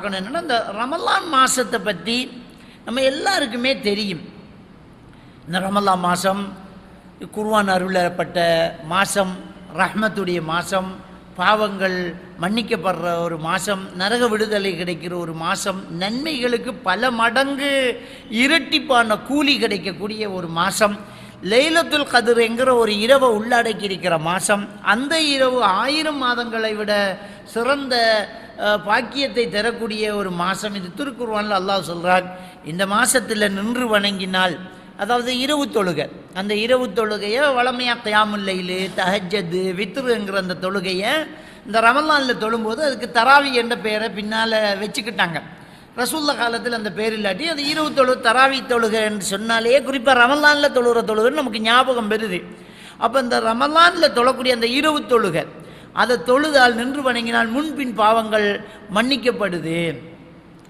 பார்க்கணும் இந்த ரமலான் மாதத்தை பற்றி நம்ம எல்லாருக்குமே தெரியும். இந்த ரமலான் மாதம் குர்வான் அருளப்பட்ட மாதம் ரஹ்மத்துடைய மாதம் பாவங்கள் மன்னிக்கப்படுற ஒரு மாதம் நரக விடுதலை கிடைக்கிற ஒரு மாதம் நன்மைகளுக்கு பல மடங்கு இரட்டிப்பான கூலி கிடைக்கக்கூடிய ஒரு மாதம் லைலத்துல் கதிர்ங்கிற ஒரு இரவை உள்ளடக்கி இருக்கிற மாதம் அந்த இரவு ஆயிரம் மாதங்களை விட சிறந்த பாக்கியத்தை தரக்கூடிய ஒரு மாதம் இது. திருக்குர்வான்ல அல்லாஹ் சொல்கிறார் இந்த மாதத்தில் நின்று வணங்கினால் அதாவது இரவு தொழுகை அந்த இரவு தொழுகையை வளமையாக கியாமுல்லைலு தஹஜது வித்ருங்கிற அந்த தொழுகையை இந்த ரமலானில் தொழும்போது அதுக்கு தராவி என்ற பெயரை பின்னால் வச்சுக்கிட்டாங்க. ரசூல்ல காலத்தில் அந்த பேர் இல்லாட்டி அது இரவு தொழு தராவி தொழுகன்னு சொன்னாலே குறிப்பாக ரமலானில் தொழுகிற தொழுகன்னு நமக்கு ஞாபகம் பெறுது அப்போ இந்த ரமலானில் தொழக்கூடிய அந்த இரவு தொழுகை அதை தொழுதால் நின்று வணங்கினால் முன்பின் பாவங்கள் மன்னிக்கப்படுது.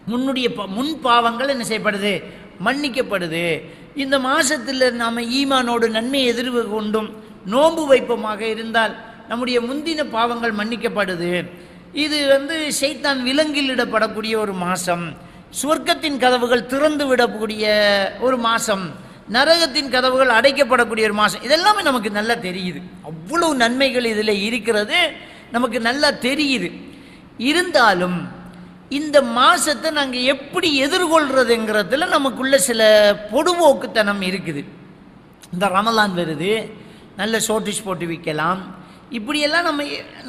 முன்னுடைய ப- முன் பாவங்கள் என்ன செய்யப்படுது? மன்னிக்கப்படுது. இந்த மாதத்தில் நாம் ஈமானோடு நன்மை எதிர்வு கொண்டும் நோன்பு வைப்பமாக இருந்தால் நம்முடைய முந்தின பாவங்கள் மன்னிக்கப்படுது. இது வந்து சைத்தான் விலங்கிலிடப்படக்கூடிய ஒரு மாசம். சுவர்க்கத்தின் கதவுகள் திறந்து விடக்கூடிய ஒரு மாசம். நரகத்தின் கதவுகள் அடைக்கப்படக்கூடிய ஒரு மாசம். இதெல்லாமே நமக்கு நல்லா தெரியுது. அவ்வளவு நன்மைகள் இதில் இருக்கிறது. நமக்கு நல்லா தெரியுது. இருந்தாலும் இந்த மாசத்தை நாங்கள் எப்படி எதிர்கொள்றதுங்கிறதுல நமக்குள்ள சில பொடுபோக்குத்தனம் இருக்குது. இந்த ரமலான் வருது. நல்ல ஷோட்டிஷ் போட்டு விற்கலாம் இப்படியெல்லாம் நம்ம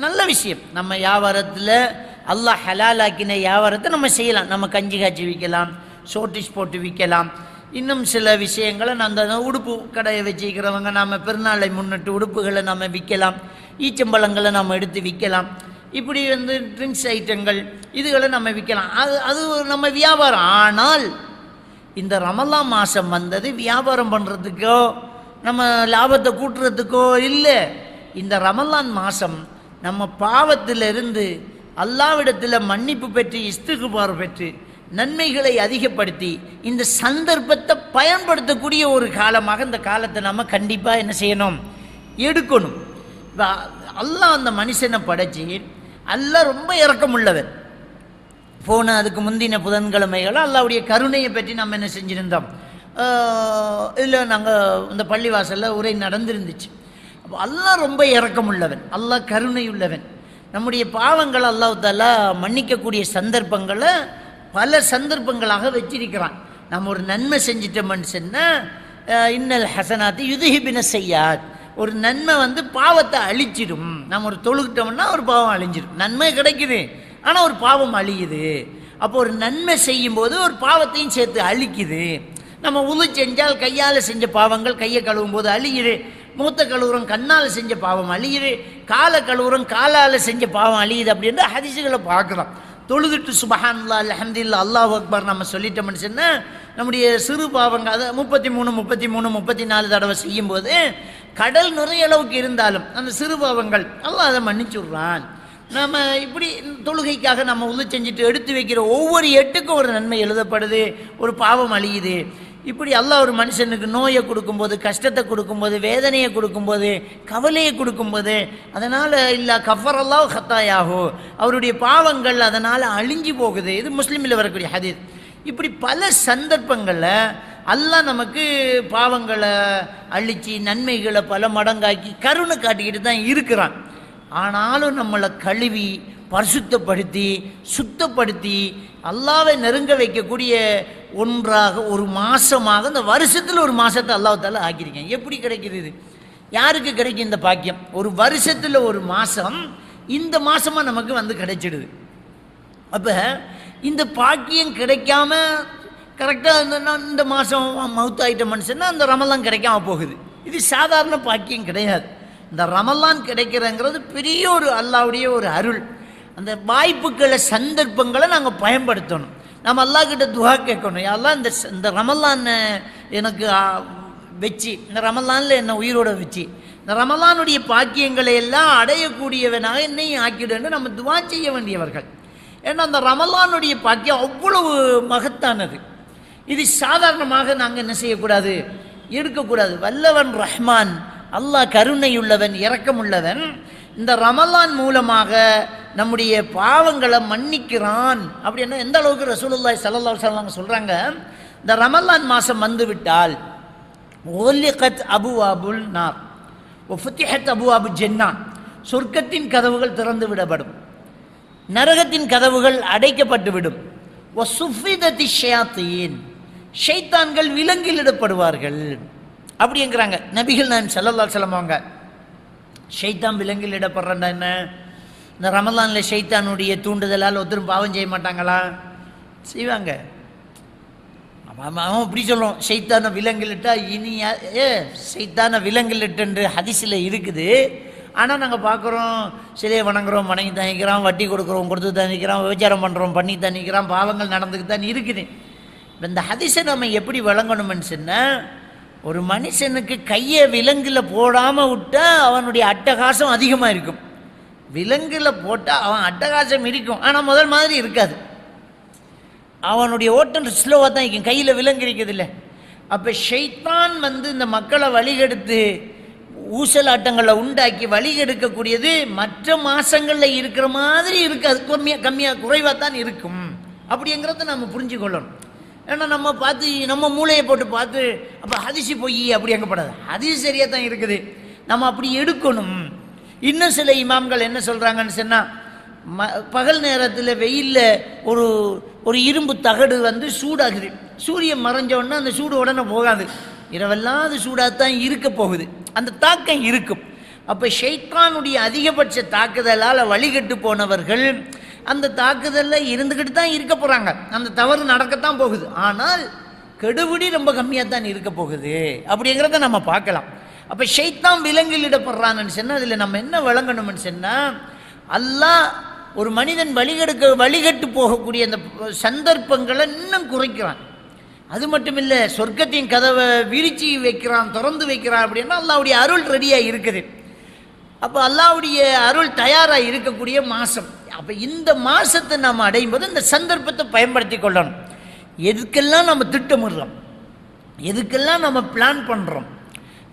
நல்ல விஷயம். நம்ம வியாபாரத்தில் அல்லாஹ் ஹலாலாக்கின வியாபாரத்தை நம்ம செய்யலாம். நம்ம கஞ்சி காய்ச்சி விற்கலாம் ஷோட்டிஷ் போட்டு விற்கலாம். இன்னும் சில விஷயங்களை அந்த உடுப்பு கடையை வச்சுக்கிறவங்க நம்ம பெருநாளை முன்னிட்டு உடுப்புகளை நம்ம விற்கலாம். ஈச்சம்பழங்களை நம்ம எடுத்து விற்கலாம். இப்படி வந்து ட்ரிங்க்ஸ் ஐட்டங்கள் இதுகளை நம்ம விற்கலாம். அது அது நம்ம வியாபாரம். ஆனால் இந்த ரமலா மாதம் வந்தது வியாபாரம் பண்ணுறதுக்கோ நம்ம லாபத்தை கூட்டுறதுக்கோ இல்லை. இந்த ரமலான் மாதம் நம்ம பாவத்திலிருந்து அல்லாவிடத்தில் மன்னிப்பு பெற்று இஸ்துகுபார் பெற்று நன்மைகளை அதிகப்படுத்தி இந்த சந்தர்ப்பத்தை பயன்படுத்தக்கூடிய ஒரு காலமாக இந்த காலத்தை நம்ம கண்டிப்பாக என்ன செய்யணும்? எடுக்கணும். இப்போ அல்லாஹ் அந்த மனுஷனை படைச்சி அல்லாஹ் ரொம்ப இறக்கமுள்ளவர் போன அதுக்கு முந்தின புதன்கிழமைகள் அல்லாவுடைய கருணையை பற்றி நம்ம என்ன செஞ்சுருந்தோம்? இதில் நாங்கள் இந்த பள்ளிவாசலில் உரை நடந்திருந்துச்சு. அப்போ அல்லாஹ் ரொம்ப இறக்கமுள்ளவன் அல்லாஹ் கருணை உள்ளவன் நம்முடைய பாவங்கள் அல்லாஹாலா மன்னிக்கக்கூடிய சந்தர்ப்பங்களை பல சந்தர்ப்பங்களாக வச்சிருக்கிறான். நம்ம ஒரு நன்மை செஞ்சிட்டோம்னு சொன்னால் இன்னல் ஹசனாத்து யுதுஹிபின செய்யார் ஒரு நன்மை வந்து பாவத்தை அழிச்சிடும். நம்ம ஒரு தொழுகிட்டோம்னா ஒரு பாவம் அழிஞ்சிடும் நன்மை கிடைக்குது ஆனால் ஒரு பாவம் அழியுது. அப்போ ஒரு நன்மை செய்யும்போது ஒரு பாவத்தையும் சேர்த்து அழிக்குது. நம்ம உது செஞ்சால் கையால் செஞ்ச பாவங்கள் கையை கழுவும் போது அழியுது. மூத்த கழுவுறம் கண்ணால் செஞ்ச பாவம் அழியுது கால கழுவுறம் காலால் செஞ்ச பாவம் அழியுது அப்படின்ற ஹதிசுகளை பார்க்குறோம். தொழுதுட்டு சுபஹான்லா அல்ஹம்துலில்லாஹ் அல்லாஹ் அக்பர் நம்ம சொல்லிட்டோம்னு சொன்னால் நம்முடைய சிறு பாவங்கள் அதை முப்பத்தி மூணு முப்பத்தி மூணு முப்பத்தி நாலு தடவை செய்யும்போது கடல் நிறைய அளவுக்கு இருந்தாலும் அந்த சிறு பாவங்கள் அல்லாஹ் அதை மன்னிச்சுடுறான். நம்ம இப்படி தொழுகைக்காக நம்ம உது செஞ்சுட்டு எடுத்து வைக்கிற ஒவ்வொரு எட்டுக்கும் ஒரு நன்மை எழுதப்படுது ஒரு பாவம் அழியுது. இப்படி அல்லாஹ் ஒரு மனுஷனுக்கு நோயை கொடுக்கும்போது கஷ்டத்தை கொடுக்கும்போது வேதனையை கொடுக்கும்போது கவலையை கொடுக்கும்போது அதனால் இல்லை கஃபர் அல்லாஹ் ஹத்தாயாகோ அவருடைய பாவங்கள் அதனால் அழிஞ்சு போகுது. இது முஸ்லீமில் வரக்கூடிய ஹதீத் இப்படி பல சந்தர்ப்பங்களில் அல்லாஹ் நமக்கு பாவங்களை அழித்து நன்மைகளை பல மடங்காக்கி கருணை காட்டிக்கிட்டு தான் இருக்கிறான். ஆனாலும் நம்மளை கழுவி பரிசுத்தப்படுத்தி சுத்தப்படுத்தி அல்லாவை நெருங்க வைக்கக்கூடிய ஒன்றாக ஒரு மாதமாக இந்த வருஷத்தில் ஒரு மாதத்தை அல்லாஹால ஆக்கியிருக்கேன். எப்படி கிடைக்கிறது? இது யாருக்கு கிடைக்கும் இந்த பாக்கியம்? ஒரு வருஷத்தில் ஒரு மாதம் இந்த மாதமாக நமக்கு வந்து கிடைச்சிடுது. அப்போ இந்த பாக்கியம் கிடைக்காம கரெக்டாக இருந்ததுன்னா இந்த மாதம் மவுத் ஆகிட்ட மனுஷன்னா அந்த ரமலான் கிடைக்காம போகுது. இது சாதாரண பாக்கியம் கிடையாது. இந்த ரமலான் கிடைக்கிறங்கிறது பெரிய ஒரு அல்லாவுடைய ஒரு அருள். அந்த வாய்ப்புகளை சந்தர்ப்பங்களை நாங்கள் பயன்படுத்தணும். நம்ம அல்லாஹ் கிட்ட துவா கேட்கணும் எல்லாம் இந்த இந்த ரமலான் எனக்கு வச்சு இந்த ரமலானில் என்னை உயிரோட வச்சு இந்த ரமலானுடைய பாக்கியங்களை எல்லாம் அடையக்கூடியவனாக என்னையும் ஆக்கிடுன்னு நம்ம துவா செய்ய வேண்டியவர்கள். ஏன்னா அந்த ரமலானுடைய பாக்கியம் அவ்வளவு மகத்தானது. இது சாதாரணமாக நாங்கள் என்ன செய்யக்கூடாது? எடுக்கக்கூடாது வல்லவன் ரஹ்மான். அல்லாஹ் கருணையுள்ளவன் இரக்கமுள்ளவன். இந்த ரமலான் மூலமாக நம்முடைய பாவங்களை மன்னிக்கிறான். அப்படின்னா எந்த அளவுக்கு ரசூலுல்லாய் சல்லா அலைஹி சொல்கிறாங்க இந்த ரமலான் மாதம் வந்துவிட்டால் ஓலிகத் அபு அபுல் நார் ஒஃபுத்திஹத் அபு அபு ஜென்னா சொர்க்கத்தின் கதவுகள் திறந்து விடப்படும். நரகத்தின் கதவுகள் அடைக்கப்பட்டுவிடும் ஒசுஃபிதத்தி ஷயாத்தீன் ஷைத்தான்கள் விலங்கிலிடப்படுவார்கள். அப்படிங்கிறாங்க நபிகள் நான் செல்லல்லா செல்லமாங்க ஷைத்தான் விலங்கில் இடப்படுறேன்னா என்ன? இந்த ரமலானில் ஷைத்தானுடைய தூண்டுதலால் ஒருத்தரும் பாவம் செய்ய மாட்டாங்களா? செய்வாங்க. அவன் இப்படி சொல்லுவோம் சைத்தான விலங்கிலிட்டா இனி யா- ஏ சைத்தான விலங்கிலிட்டு ஹதிசில் இருக்குது. ஆனால் நாங்கள் பார்க்குறோம் சிலையை வணங்குறோம் வணங்கி தணிக்கிறோம் வட்டி கொடுக்குறோம் கொடுத்து தணிக்கிறோம் விபச்சாரம் பண்ணுறோம் பண்ணி தணிக்கிறோம் பாவங்கள் நடந்துக்கு தான் இருக்குது. இப்போ இந்த ஹதிசை நம்ம எப்படி விளங்கணும்னு சொன்னால் ஒரு மனுஷனுக்கு கையை விலங்கில் போடாமல் விட்டால் அவனுடைய அட்டகாசம் அதிகமாக இருக்கும். விலங்கில் போட்டால் அவன் அட்டகாசம் இருக்கும். ஆனால் முதல் மாதிரி இருக்காது. அவனுடைய ஓட்டம் ஸ்லோவாக தான் இருக்கும். கையில் விலங்கு இருக்குது இல்லை அப்போ ஷைத்தான் வந்து இந்த மக்களை வழிகெடுத்து ஊசலாட்டங்களை உண்டாக்கி வழிகெடுக்கக்கூடியது மற்ற மாதங்களில் இருக்கிற மாதிரி இருக்காது. கம்மியாக கம்மியாக குறைவாக தான் இருக்கும். அப்படிங்கிறத நம்ம புரிஞ்சுக்கொள்ளணும் ஏன்னா நம்ம பார்த்து நம்ம மூளையை போட்டு பார்த்து அப்போ ஹதிசி பொய் அப்படி எங்கப்படாது ஹதிசி சரியாக தான் இருக்குது. நம்ம அப்படி எடுக்கணும். இன்னும் சில இமாம்கள் என்ன சொல்கிறாங்கன்னு சொன்னால் ம பகல் நேரத்தில் வெயிலில் ஒரு ஒரு இரும்பு தகடு வந்து சூடாகுது. சூரியன் மறைஞ்சோடனே அந்த சூடு உடனே போகாது. இரவெல்லாம் அது சூடாக தான் இருக்க போகுது. அந்த தாக்கம் இருக்கும். அப்போ ஷெய்கானுடைய அதிகபட்ச தாக்குதலால் வழிகட்டு போனவர்கள் அந்த தாக்குதலில் இருந்துக்கிட்டு தான் இருக்க போகிறாங்க அந்த தவறு நடக்கத்தான் போகுது. ஆனால் கெடுபிடி ரொம்ப கம்மியாக தான் இருக்க போகுது. அப்படிங்கிறத நம்ம பார்க்கலாம். அப்போ ஷைத்தான் விலங்கிலிடப்படுறான்னு சொன்னால் அதில் நம்ம என்ன விளங்கணும்னு சொன்னால் அல்லாஹ் ஒரு மனிதன் வழிகெடுக்க வழிகட்டு போகக்கூடிய அந்த சந்தர்ப்பங்களை இன்னும் குறைக்கிறான். அது மட்டும் இல்லை சொர்க்கத்தின் கதவை விரிச்சி வைக்கிறான் திறந்து வைக்கிறான் அப்படின்னா அல்லாவுடைய அருள் ரெடியாக இருக்குது. அப்போ அல்லாவுடைய அருள் தயாராக இருக்கக்கூடிய மாதம் அப்போ இந்த மாதத்தை நாம் அடையும் போது இந்த சந்தர்ப்பத்தை பயன்படுத்தி கொள்ளணும். எதுக்கெல்லாம் நம்ம திட்டமிடுறோம்? எதுக்கெல்லாம் நம்ம பிளான் பண்ணுறோம்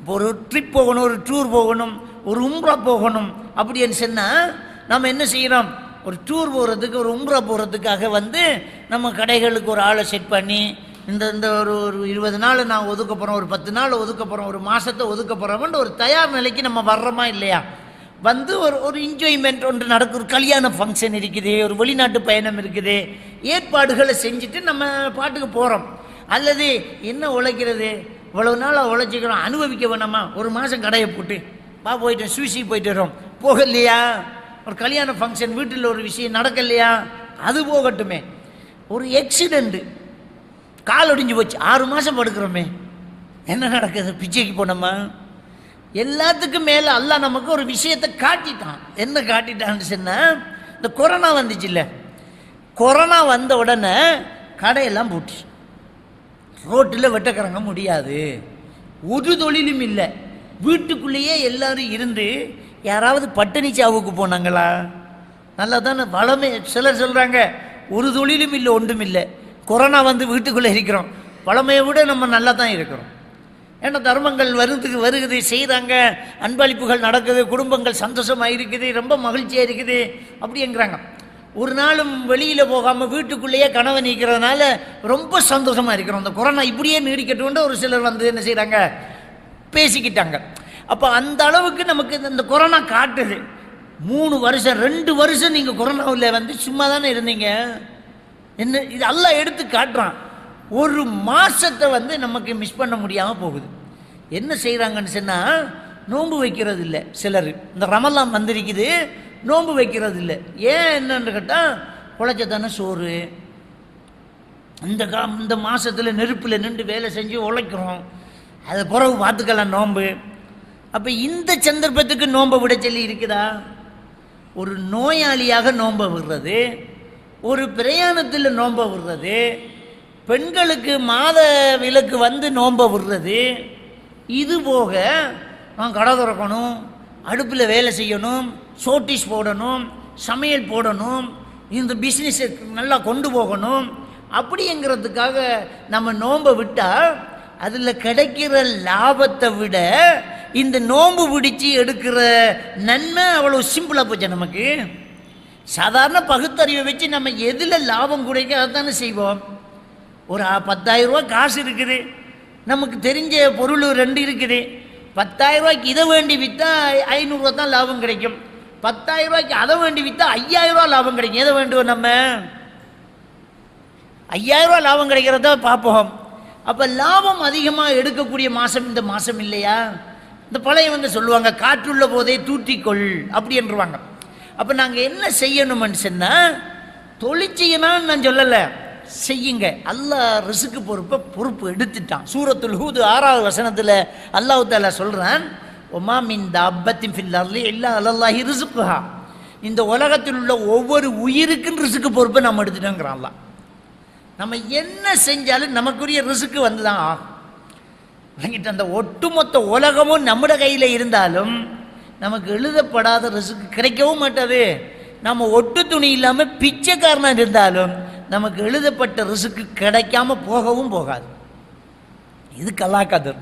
ஒரு ட்ரிப் போகணும் ஒரு டூர் போகணும் ஒரு உம்ரா போகணும் அப்படின்னு சொன்னால் நம்ம என்ன செய்கிறோம் ஒரு டூர் போகிறதுக்கு ஒரு உம்ரா போகிறதுக்காக வந்து நம்ம கடைகளுக்கு ஒரு ஆளை செட் பண்ணி இந்த இந்த ஒரு ஒரு இருபது நாள் நான் ஒதுக்க போகிறோம் ஒரு பத்து நாள் ஒதுக்க போகிறோம் ஒரு மாதத்தை ஒதுக்க போகிறோம்னு ஒரு தயார் நிலைக்கு நம்ம வர்றோமா இல்லையா? வந்து ஒரு ஒரு என்ஜாய்மெண்ட் ஒன்று நடக்கும் ஒரு கல்யாண ஃபங்க்ஷன் இருக்குது ஒரு வெளிநாட்டு பயணம் இருக்குது ஏற்பாடுகளை செஞ்சுட்டு நம்ம பாட்டுக்கு போகிறோம் அல்லது என்ன உழைக்கிறது? இவ்வளவு நாளாக உழைச்சிக்கிறோம் அனுபவிக்க வேணாமா? ஒரு மாதம் கடையை போட்டு. வா போயிட்டோம் சூசி போயிட்டு வரோம். போகலையா? ஒரு கல்யாண ஃபங்க்ஷன் வீட்டில் ஒரு விஷயம் நடக்கலையா? அது போகட்டுமே. ஒரு எக்ஸிடெண்ட்டு கால் ஒடிஞ்சு போச்சு. ஆறு மாதம் படுக்கிறோமே. என்ன நடக்குது? பிச்சைக்கு போனோமா? எல்லாத்துக்கும் மேலே அல்லா நமக்கு ஒரு விஷயத்தை காட்டிட்டான். என்ன காட்டிட்டான்னு சொன்னால் இந்த கொரோனா வந்துச்சுல்ல. கொரோனா வந்த உடனே கடையெல்லாம் போட்டுச்சு. ரோட்டில் வெட்டக்கிறங்க முடியாது. ஒரு தொழிலும் இல்லை. வீட்டுக்குள்ளேயே எல்லாரும் இருந்து யாராவது பட்டினி சாவுக்கு போனாங்களா? நல்லா தானே வளமே சிலர் சொல்கிறாங்க ஒரு தொழிலும் இல்லை ஒன்றும் இல்லை. கொரோனா வந்து வீட்டுக்குள்ளே இருக்கிறோம். வளமையை விட நம்ம நல்லா தான் இருக்கிறோம். ஏன்னா தர்மங்கள் வருதுக்கு வருகுது செய்கிறாங்க அன்பளிப்புகள் நடக்குது குடும்பங்கள் சந்தோஷமாக இருக்குது ரொம்ப மகிழ்ச்சியாக இருக்குது அப்படிங்கிறாங்க ஒரு நாளும் வெளியில் போகாமல் வீட்டுக்குள்ளேயே கனவை நீக்கிறதுனால ரொம்ப சந்தோஷமாக இருக்கிறோம். அந்த கொரோனா இப்படியே நீடிக்கட்டும்ன்ற ஒரு சிலர் வந்து என்ன செய்கிறாங்க பேசிக்கிட்டாங்க. அப்போ அந்த அளவுக்கு நமக்கு இந்த- இந்த கொரோனா காட்டுது. மூணு வருஷம் ரெண்டு வருஷம் நீங்கள் கொரோனாவில் வந்து சும்மா தானே இருந்தீங்க? என்ன இது எல்லாம் எடுத்து காட்டுறான். ஒரு மாதத்தை வந்து நமக்கு மிஸ் பண்ண முடியாமல் போகுது. என்ன செய்கிறாங்கன்னு சொன்னால் நோன்பு வைக்கிறது இல்லை சிலர். இந்த ரமலாம் வந்திருக்குது. நோன்பு வைக்கிறது இல்லை ஏன் என்னன்னு கேட்டால் குழைச்ச தானே சோறு. இந்த கா இந்த மாதத்தில் நெருப்பில் நின்று வேலை செஞ்சு உழைக்கிறோம். அது பிறகு பார்த்துக்கலாம் நோன்பு. அப்போ இந்த சந்தர்ப்பத்துக்கு நோன்பை விட சொல்லி இருக்குதா? ஒரு நோயாளியாக நோன்பை விடுறது ஒரு பிரயாணத்தில் நோன்பை விடுறது பெண்களுக்கு மாத விலக்கு வந்து நோன்பை விடுறது இது போக நான் கடை திறக்கணும் அடுப்பில் வேலை செய்யணும் சோட்டிஸ் போடணும் சமையல் போடணும் இந்த பிஸ்னஸை நல்லா கொண்டு போகணும். அப்படிங்கிறதுக்காக நம்ம நோன்பை விட்டால் அதில் கிடைக்கிற லாபத்தை விட இந்த நோன்பு பிடிச்சி எடுக்கிற நன்மை அவ்வளோ சிம்பிளாக போச்சு நமக்கு. சாதாரண பகுத்தறிவை வச்சு நம்ம எதில் லாபம் கிடைக்க அதானே செய்வோம். ஒரு ஆ- 10000 ரூபாய் காசு இருக்குது. நமக்கு தெரிஞ்ச பொருள் ரெண்டு இருக்குது. 10000 ரூபாய்க்கு இதை வேண்டி விற்றா ஐநூறுரூவா தான் லாபம் கிடைக்கும். 10000 ரூபாய்க்கு அதை வேண்டி விற்றா ஐயாயிரம் ரூபா லாபம் கிடைக்கும். எதை வேண்டுவோம் நம்ம? ஐயாயிரம் ரூபா லாபம் கிடைக்கிறத பார்ப்போம். அப்போ லாபம் அதிகமாக எடுக்கக்கூடிய மாதம் இந்த மாதம் இல்லையா? இந்த பழையவங்க சொல்லுவாங்க காற்றுள்ள போதே தூற்றிக்கொள் அப்படி என்றுவாங்க. அப்போ நாங்கள் என்ன செய்யணும்னு சொன்னால் தொழிற்சியனான்னு நான் சொல்லலை செய்யுங்க. அல்லாஹ் ரிசுக்கு பொறுப்பை பொறுப்பு எடுத்துட்டான். சூரத்துல் ஹூது ஆறாவது வசனத்தில் அல்லாஹு தாலா சொல்கிறான் ஒமா மின் தப்பத்தின் ஃபில்லர்லி இல்லா அலல்லாஹி ரிசுக்குஹா இந்த உலகத்தில் உள்ள ஒவ்வொரு உயிருக்கும் ரிசுக்கு பொறுப்பை நம்ம எடுத்துட்டோங்கிறான் நம்ம என்ன செஞ்சாலும் நமக்குரிய ரிசுக்கு வந்து தான் ஆகும். வாங்கிட்டு அந்த ஒட்டுமொத்த உலகமும் நம்முடைய கையில் இருந்தாலும் நமக்கு எழுதப்படாத ரிசுக்கு கிடைக்கவும் மாட்டாது. நம்ம ஒட்டு துணி இல்லாமல் பிச்சைக்காரனாக இருந்தாலும் நமக்கு எழுதப்பட்ட ரிசுக்கு கிடைக்காம போகவும் போகாது. இது கலாக்கதர்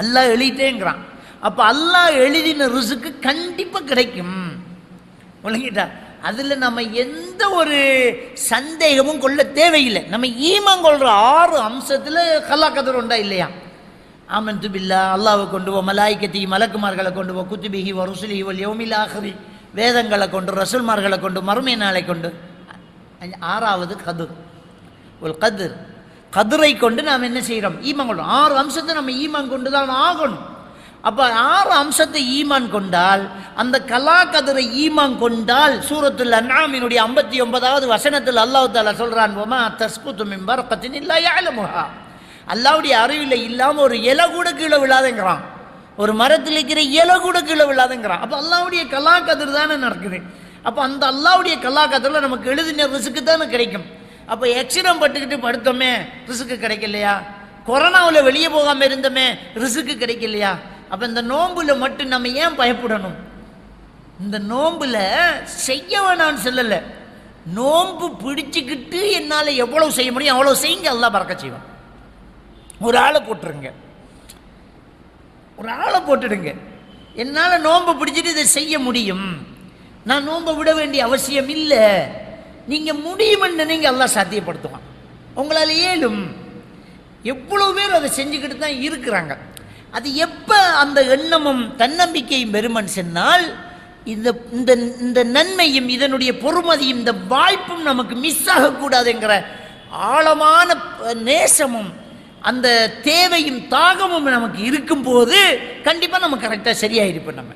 அல்லா எழுதிட்டேங்கிறான். அப்போ அல்லாஹ் எழுதின ருசுக்கு கண்டிப்பாக கிடைக்கும். விளங்கிட்டா அதில் நம்ம எந்த ஒரு சந்தேகமும் கொள்ள தேவையில்லை. நம்ம ஈமான் கொள்கிற ஆறு அம்சத்தில் கல்லாக்கத்தர் உண்டா இல்லையா? ஆமன் துபில்லா அல்லாவை கொண்டு போ மலாய்க்கத்தி மலக்குமார்களை கொண்டு போ குத்துபிகி வ ருசுலிஹி வல் யௌமில் வேதங்களை கொண்டு ரசூல்மார்களை கொண்டு மறுமை நாளை கொண்டு. ஆறாவது கதுர். ஒரு கதிர். கதிரை கொண்டு நாம் என்ன செய்கிறோம் ஈமான் கொள்றோம். ஆறு அம்சத்தை நம்ம ஈமான் கொண்டு தான் ஆகணும். அப்போ ஆறு அம்சத்தை ஈமான் கொண்டால் அந்த கலா கதிரை ஈமான் கொண்டால் சூரத்துல் அன்ஆமினுடைய ஐம்பத்தி ஒன்பதாவது வசனத்தில் அல்லாஹ் தாலா சொல்றான் போமா தஸ்குத்து மின் பத்தின் இல்லா யாழமுகா அல்லாவுடைய அறிவில் இல்லாமல் ஒரு இலை கூட கீழே விழாதுங்கிறான். ஒரு மரத்தில் இருக்கிற இலை கூட கீழே விழாதுங்கிறான். அப்போ அல்லாவுடைய கலா கதிர் தானே நடக்குது. அப்போ அந்த அல்லாவுடைய கலா கதிரில் நமக்கு எழுதின ரிசுக்கு தானே கிடைக்கும். அப்போ எக்ஸிடம் பட்டுக்கிட்டு படுத்தோமே ரிசுக்கு கிடைக்கலையா? கொரோனாவில் வெளியே போகாமல் இருந்தோமே ரிசுக்கு கிடைக்கலையா? அப்போ இந்த நோம்பில் மட்டும் நம்ம ஏன் பயப்படணும்? இந்த நோம்பில் செய்ய வேணாம்னு சொல்லலை. நோம்பு பிடிச்சிக்கிட்டு என்னால் எவ்வளோ செய்ய முடியும் அவ்வளோ செய்யுங்க எல்லாம் பறக்க செய்வோம் ஒரு ஆளை போட்டுருங்க. ஒரு ஆளை போட்டுடுங்க. என்னால் நோன்பை பிடிச்சிட்டு இதை செய்ய முடியும். நான் நோன்பை விட வேண்டிய அவசியம் இல்லை. நீங்கள் முடியுமென்னு நீங்கள் எல்லாம் சாத்தியப்படுத்துவான். உங்களால் ஏழும் எவ்வளோ பேர் அதை செஞ்சுக்கிட்டு தான் இருக்கிறாங்க. அது எப்போ அந்த எண்ணமும் தன்னம்பிக்கையும் பெருமன் சென்னால் இந்த இந்த இந்த நன்மையும் இதனுடைய பொறுமதியும் இந்த வாய்ப்பும் நமக்கு மிஸ் ஆகக்கூடாதுங்கிற ஆழமான நேசமும் அந்த தேவையும் தாகமும் நமக்கு இருக்கும்போது கண்டிப்பாக நம்ம கரெக்டாக சரியாயிருப்போம் நம்ம.